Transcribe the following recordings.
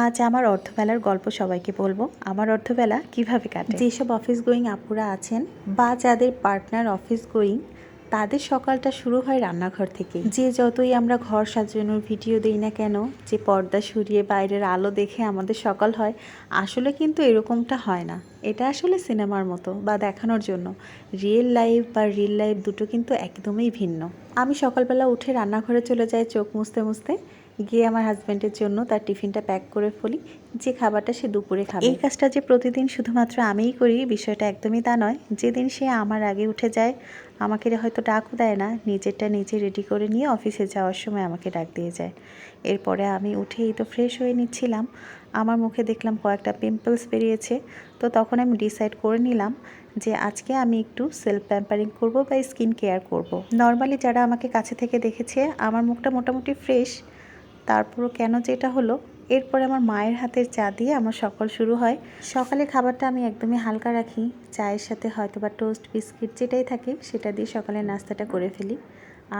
আজ আমার অর্ধবেলার গল্প সবাইকে বলব। আমার অর্ধবেলা কীভাবে কাটে? যেসব অফিস গোয়িং আপুরা আছেন বা যাদের পার্টনার অফিস গোয়িং তাদের সকালটা শুরু হয় রান্নাঘর থেকে। যে যতই আমরা ঘর সাজানোর ভিডিও দিই না কেন, যে পর্দা সরিয়ে বাইরের আলো দেখে আমাদের সকাল হয়, আসলে কিন্তু এরকমটা হয় না। এটা আসলে সিনেমার মতো বা দেখানোর জন্য। রিয়েল লাইফ বা রিয়েল লাইফ দুটো কিন্তু একদমই ভিন্ন। আমি সকালবেলা উঠে রান্নাঘরে চলে যাই চোখ মুছতে মুছতে। গিয়ে আমার হাজব্যান্ডের জন্য তার টিফিনটা প্যাক করে ফেলি। যে খাবারটা সে দুপুরে খাবে। এই কাজটা যে প্রতিদিন শুধুমাত্র আমিই করি, বিষয়টা একদমই তা নয়। যেদিন সে আমার আগে উঠে যায়, আমাকে হয়তো ডাকও দেয় না। নিজেরটা নিজে রেডি করে নিয়ে অফিসে যাওয়ার সময় আমাকে ডাক দিয়ে যায়। এরপরে আমি উঠেই তো ফ্রেশ হয়ে নিচ্ছিলাম। আমার মুখে দেখলাম কয়েকটা পিম্পলস বেরিয়েছে। তো তখন আমি ডিসাইড করে নিলাম যে আজকে আমি একটু সেলফ প্যাম্পারিং করব বা স্কিন কেয়ার করব। নর্মালি যারা আমাকে কাছে থেকে দেখেছে, আমার মুখটা মোটামুটি ফ্রেশ তারপরও কেন যেটা হলো, এরপরে আমার মায়ের হাতের চা দিয়ে আমার সকাল শুরু হয়। সকালে খাবারটা আমি একদমই হালকা রাখি, চায়ের সাথে হয়তো বা টোস্ট, বিস্কিট যেটাই থাকে সেটা দিয়ে সকালের নাস্তাটা করে ফেলি।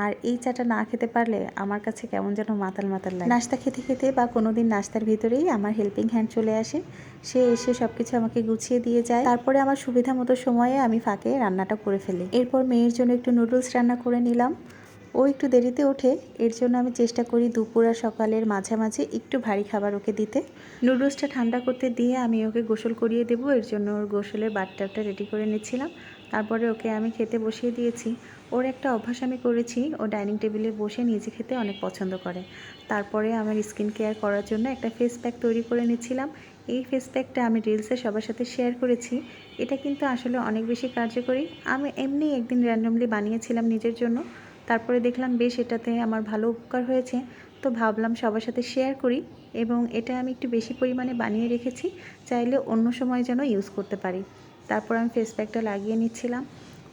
আর এই চাটা না খেতে পারলে আমার কাছে কেমন যেন মাতাল মাতাল লাগে। নাস্তা খেতে খেতে বা কোনো দিন নাস্তার ভিতরেই আমার হেল্পিং হ্যান্ড চলে আসে। সে এসে সব কিছু আমাকে গুছিয়ে দিয়ে যায়। তারপরে আমার সুবিধা মতো সময়ে আমি ফাঁকে রান্নাটা করে ফেলি। এরপর মেয়ের জন্য একটু নুডলস রান্না করে নিলাম। ও একটু দেরিতে ওঠে, এর জন্য আমি চেষ্টা করি দুপুর আর সকালের মাঝামাঝি একটু ভারী খাবার ওকে দিতে। নুডলসটা ঠান্ডা করতে দিয়ে আমি ওকে গোসল করিয়ে দেবো, এর জন্য ওর গোসলের বাথটাবটা রেডি করে নিচ্ছিলাম। তারপরে ওকে আমি খেতে বসিয়ে দিয়েছি। ওর একটা অভ্যাস আমি করেছি, ও ডাইনিং টেবিলে বসে নিজে খেতে অনেক পছন্দ করে। তারপরে আমার স্কিন কেয়ার করার জন্য একটা ফেস প্যাক তৈরি করে নিচ্ছিলাম। এই ফেস প্যাকটা আমি রিলসে সবার সাথে শেয়ার করেছি। এটা কিন্তু আসলে অনেক বেশি কার্যকরী। আমি এমনি একদিন র্যান্ডমলি বানিয়েছিলাম নিজের জন্য। তারপরে দেখলাম, বেশ, এটাতে আমার ভালো উপকার হয়েছে। তো ভাবলাম সবার সাথে শেয়ার করি এবং এটা আমি একটু বেশি পরিমাণে বানিয়ে রেখেছি, চাইলে অন্য সময় যেন ইউজ করতে পারি। তারপর আমি ফেস প্যাকটা লাগিয়ে নিচ্ছিলাম।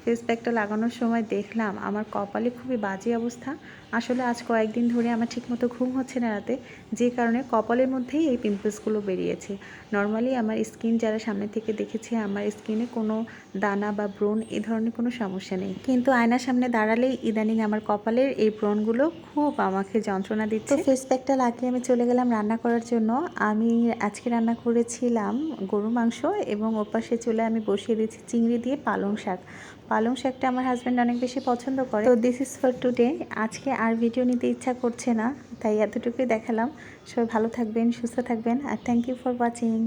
ফেস প্যাকটা লাগানোর সময় দেখলাম, আমার কপালে খুবই বাজে অবস্থা। আসলে আজ কয়েকদিন ধরে আমার ঠিকমতো ঘুম হচ্ছে না রাতে, যে কারণে কপালের মধ্যেই এই পিম্পলসগুলো বেরিয়েছে। নর্মালি আমার স্কিন যারা সামনে থেকে দেখেছে, আমার স্কিনে কোনো দানা বা ব্রণ এ ধরনের কোনো সমস্যা নেই। কিন্তু আয়নার সামনে দাঁড়ালেই ইদানিং আমার কপালের এই ব্রণগুলো খুব আমাকে যন্ত্রণা দিচ্ছে। ফেস প্যাকটা লাগিয়ে আমি চলে গেলাম রান্না করার জন্য। আমি আজকে রান্না করেছিলাম গরু মাংস এবং ওপাশে চলে আমি বসিয়ে দিয়েছি চিংড়ি দিয়ে পালং শাক। পালং শাকটা আমার হাজব্যান্ড অনেক বেশি পছন্দ করে। তো দিস ইজ ফর টুডে আজকে আর ভিডিও নিতে ইচ্ছা করছে না, তাই এতটুকুই দেখালাম। সবাই ভালো থাকবেন, সুস্থ থাকবেন, আর থ্যাংক ইউ ফর ওয়াচিং